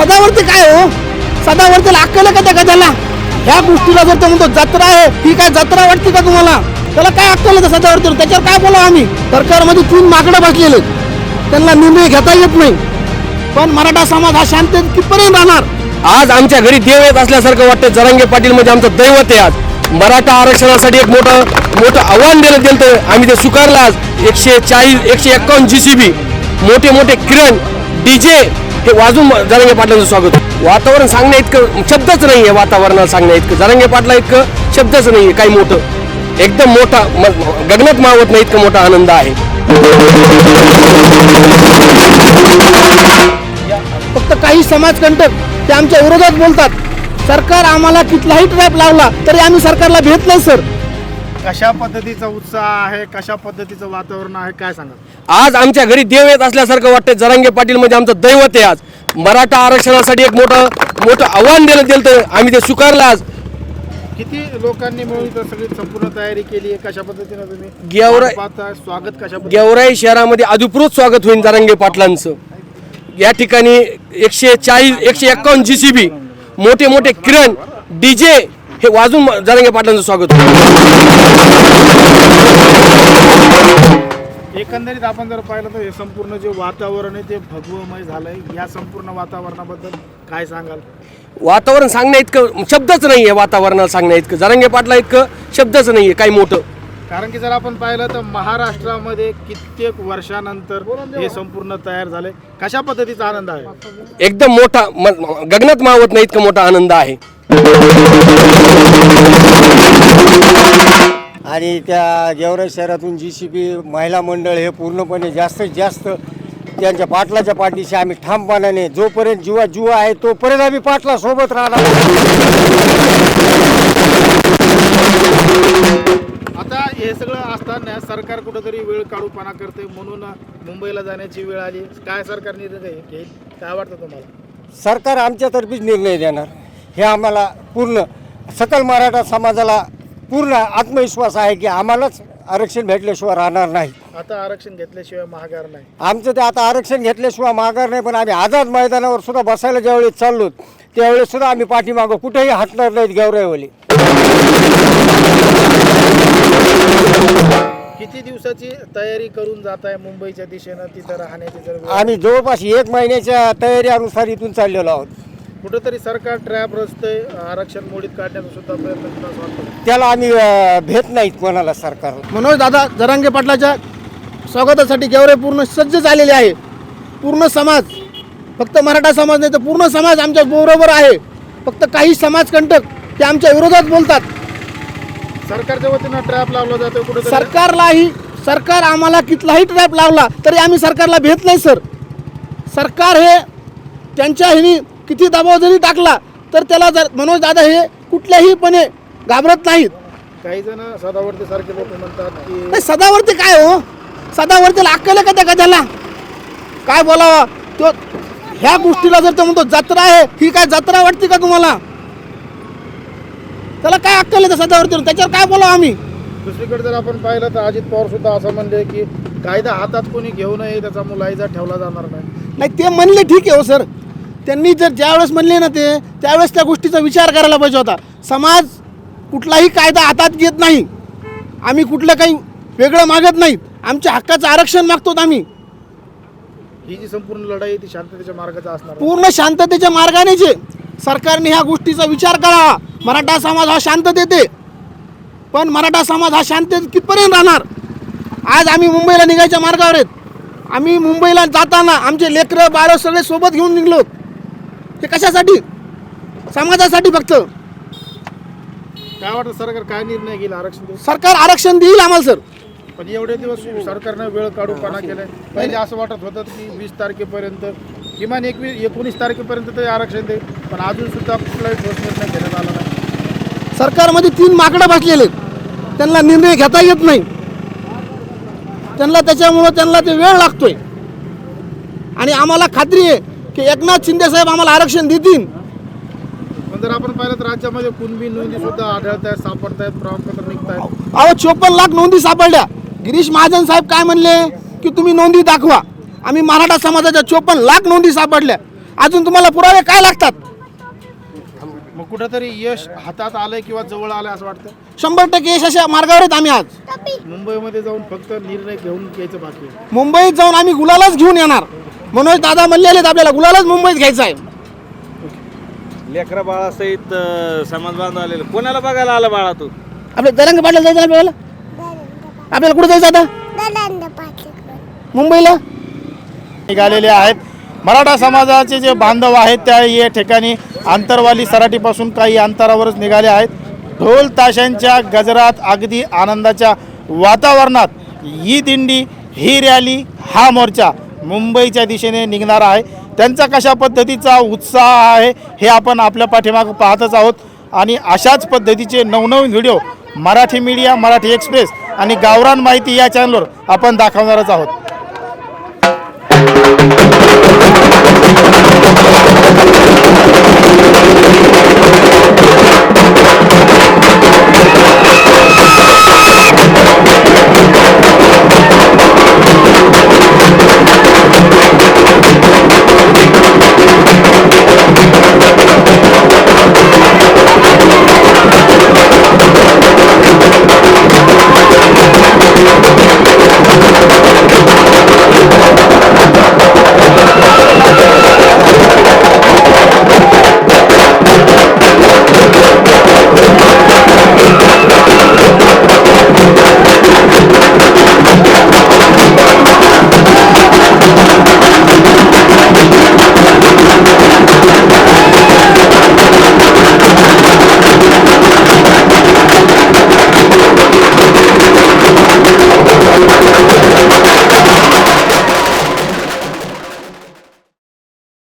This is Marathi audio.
सदावरती काय हो? सदावरतीला अक्कल का त्या गजाला? ह्या गोष्टीला जर तो म्हणतो जत्रा आहे ही काय जत्रा वाटते का तुम्हाला? त्याला काय अक्कल आहे सदावरती त्याच्यावर काय बोलावं आम्ही? सरकारमध्ये तीन माकडं बसलेले त्यांना निर्णय घेता येत नाही. पण मराठा समाज हा शांततेत कितपर्यंत राहणार? आज आमच्या घरी देव येत असल्यासारखं वाटतं जरांगे पाटील म्हणजे आमचं दैवत आहे आज. मराठा आरक्षणासाठी एक मोठं मोठं आव्हान दिलं गेलं तर आम्ही ते स्वीकारलं आज. एकशे चाळीस एकशे एक्कावन्न जी सी बी मोठे मोठे किरण डी जे हे वाजून जरांगे पाटलांचं स्वागत. वातावरण सांगण्या इतकं शब्दच नाही आहे वातावरणाला सांगण्या इतकं. जरांगे पाटला इतकं शब्दच नाही आहे काही मोठं. एकदम मोठा गगनात मावत नाही इतकं मोठा आनंद आहे. फक्त काही समाजकंटक ते आमच्या विरोधात बोलतात. सरकार आम्हाला कितलाही ट्रॅप लावला तरी आम्ही सरकारला भेट नाही सर. कशा पद्धतीचा उत्साह आहे कशा पद्धतीचं वातावरण आहे काय सांगा? आज आमच्या घरी देव येत असल्यासारखं वाटतं जरांगे पाटील म्हणजे आमचं दैवत आहे आज. मराठा आरक्षणासाठी एक मोठं मोठं आव्हान दिलं गेलं तर आम्ही ते स्वीकारलं आज. किती लोकांनी मिळून सगळी संपूर्ण तयारी केली आहे? कशा पद्धतीनं तुम्ही गेवराई- स्वागत कशा गेवराई शहरामध्ये अधिकृत स्वागत होईल जरांगे पाटलांचं. या ठिकाणी एकशे चाळीस एकशे एक्कावन्न जी सी बी मोठे मोठे किरण डीजे हे वाजून जरांगे पाटलांचं स्वागत एकंदरीत आपण जर पाहिलं तर हे संपूर्ण जे वातावरण आहे ते भगवमय झालंय. या संपूर्ण वातावरणाबद्दल काय सांगाल? वातावरण सांगण्या इतकं शब्दच नाही आहे वातावरणाला सांगण्या इतकं. जरांगे पाटला इतकं शब्दच नाही आहे काही मोठं. कारण की जर आपण पाहिलं तर महाराष्ट्रामध्ये कित्येक वर्षानंतर हे संपूर्ण तयार झाले कशा पद्धतीचा आनंद आहे? एकदम मोठा म- गगनात मावत नाही इतका मोठा आनंद आहे. आणि त्या गेवराई शहरातून जी सी बी महिला मंडळ हे पूर्णपणे जास्तीत जास्त त्यांच्या पाटलाच्या पाठीशी आम्ही ठामपणाने जोपर्यंत जीवा जीवा आहे तोपर्यंत आम्ही पाटला सोबत राहणार. आता हे सगळं असताना सरकार कुठंतरी वेळ काढूपणा करते म्हणून मुंबईला जाण्याची वेळ आली. काय सरकार निर्णय घेईल? काय वाटतं तुम्हाला? सरकार आमच्यातर्फेच निर्णय देणार. हे आम्हाला पूर्ण सकल मराठा समाजाला पूर्ण आत्मविश्वास आहे की आम्हालाच आरक्षण भेटल्याशिवाय राहणार नाही. आता आरक्षण घेतल्याशिवाय महागार नाही. आमचं ते आता आरक्षण घेतल्याशिवाय माघार नाही पण आम्ही आझाद मैदानावर सुद्धा बसायला ज्यावेळेस चाललो त्यावेळेस सुद्धा आम्ही पाठीमागं कुठेही हटणार नाहीत गेवराईवाली किती दिवसाची तयारी करून जात आहे मुंबईच्या दिशेनं? तिथं राहण्याची जर आम्ही जवळपास एक महिन्याच्या तयारीनुसार इथून चाललेलो आहोत. कुठंतरी सरकार ट्रॅप रस्ते आरक्षण मोडीत काढण्याचा सुद्धा प्रयत्न करत असं वाटतं. त्याला आम्ही भेट नाहीत कोणाला सरकारला. मनोज दादा जरांगे पाटलाच्या स्वागतासाठी गेवरे पूर्ण सज्ज झालेले आहे. पूर्ण समाज फक्त मराठा समाज नाही तर पूर्ण समाज आमच्या बरोबर आहे. फक्त काही समाजकंटक ते आमच्या विरोधात बोलतात. सरकारच्या वतीनं ट्रॅप लावला जातो कुठं सरकारलाही सरकार आम्हाला कितलाही ट्रॅप लावला तरी आम्ही सरकारला भेट नाही सर. सरकार हे त्यांच्या ह्यानी किती दबाव जरी टाकला तर त्याला जर मनोज दादा हे कुठल्याहीपणे घाबरत नाहीत. काही जण सदावर्ती सारखे लोक म्हणतात की नाही सदावरती काय हो? सदावरतीला अक्कल आहे का त्या गजाला? काय बोलावा? तो ह्या गोष्टीला जर तो म्हणतो जत्रा आहे ही काय जत्रा वाटते का तुम्हाला? त्याला काय अक्कल आहे त्या सदावरती त्याच्यावर काय बोलावं आम्ही? दुसरीकडे जर आपण पाहिलं तर अजित पवार सुद्धा असं म्हणले की कायदा हातात कोणी घेऊ नये त्याचा मुलायजा ठेवला जाणार नाही. नाही ते म्हणले ठीक आहे हो सर. त्यांनी जर ज्यावेळेस म्हणले ना ते त्यावेळेस त्या गोष्टीचा विचार करायला पाहिजे होता. समाज कुठलाही कायदा हातात घेत नाही. आम्ही कुठलं काही वेगळं मागत नाहीत आमच्या हक्काचं आरक्षण मागतो आम्ही. ही जी संपूर्ण लढाई ती शांततेच्या मार्गाचा असणार. पूर्ण शांततेच्या मार्गानेच आहे. सरकारने ह्या गोष्टीचा विचार करावा. मराठा समाज हा शांततेत आहे पण मराठा समाज हा शांततेत कितपर्यंत राहणार? आज आम्ही मुंबईला निघायच्या मार्गावर आहेत. आम्ही मुंबईला जाताना आमचे लेकरं बाळ सगळे सोबत घेऊन निघलो. हे कशासाठी? समाजासाठी फक्त. काय वाटतं सरकार काय निर्णय घेईल आरक्षण सरकार आरक्षण देईल आम्हाला सर. पण एवढे दिवस सरकारनं वेळ काढूपणा केलाय. पहिले असं वाटत होतं की वीस तारखेपर्यंत किमान एकवीस एकोणीस तारखेपर्यंत ते आरक्षण देईल पण अजून सुद्धा कुठलाही ठोस निर्णय घेण्यात आला नाही. सरकारमध्ये तीन माकडं बसलेले आहेत. त्यांना निर्णय घेता येत नाही. त्यांना त्याच्यामुळं त्यांना ते वेळ लागतोय. आणि आम्हाला खात्री आहे की एकनाथ शिंदे साहेब आम्हाला आरक्षण देतील. जर आपण पाहिलं तर राज्यामध्ये कुणबी नोंदी सुद्धा आढळत आहेत सापडत आहेत प्रमाणपत्र निघत आहेत अहो चोपन्न लाख नोंदी सापडल्या. गिरीश महाजन साहेब काय म्हणले? की तुम्ही नोंदी दाखवा. आम्ही मराठा समाजाच्या चोपन्न लाख नोंदी सापडल्या. अजून तुम्हाला पुरावे काय लागतात? मग कुठंतरी यश हातात आलंय किंवा जवळ आलंय असं वाटतं शंभर टक्के यश अशा मार्गावर आहेत आम्ही आज. मुंबईमध्ये जाऊन फक्त निर्णय घेऊन घ्यायचं बाकी आहे. मुंबईत जाऊन आम्ही गुलालाच घेऊन येणार. मनोज दादा म्हणलेले आहेत आपल्याला गुलालाच मुंबईत घ्यायचा आहे. लेकरा बाळासहित अं, समाज बांधव आलेलं. कोणाला बघायला आला बाळा तू? आपल्या दरंग पाटील जायचं आपल्याला? आपल्याला कुठे जायचं आता? मुंबईला? निघालेले आहेत. मराठा समाजाचे जे बांधव आहेत त्या या ठिकाणी आंतरवाली सराटीपासून काही अंतरावरच निघाले आहेत. ढोल ताशांच्या गजरात अगदी आनंदाच्या वातावरणात ही दिंडी ही रॅली हा मोर्चा. मुंबईच्या दिशेने निघणार आहे. त्यांचा कशा पद्धतीचा उत्साह आहे हे आपण आपल्या पाठीमागं पाहतच आहोत. आणि अशाच पद्धतीचे नवनवीन video Marathi media Marathi express आणि गावरान माहिती या चॅनलवर आपण दाखवणारच आहोत.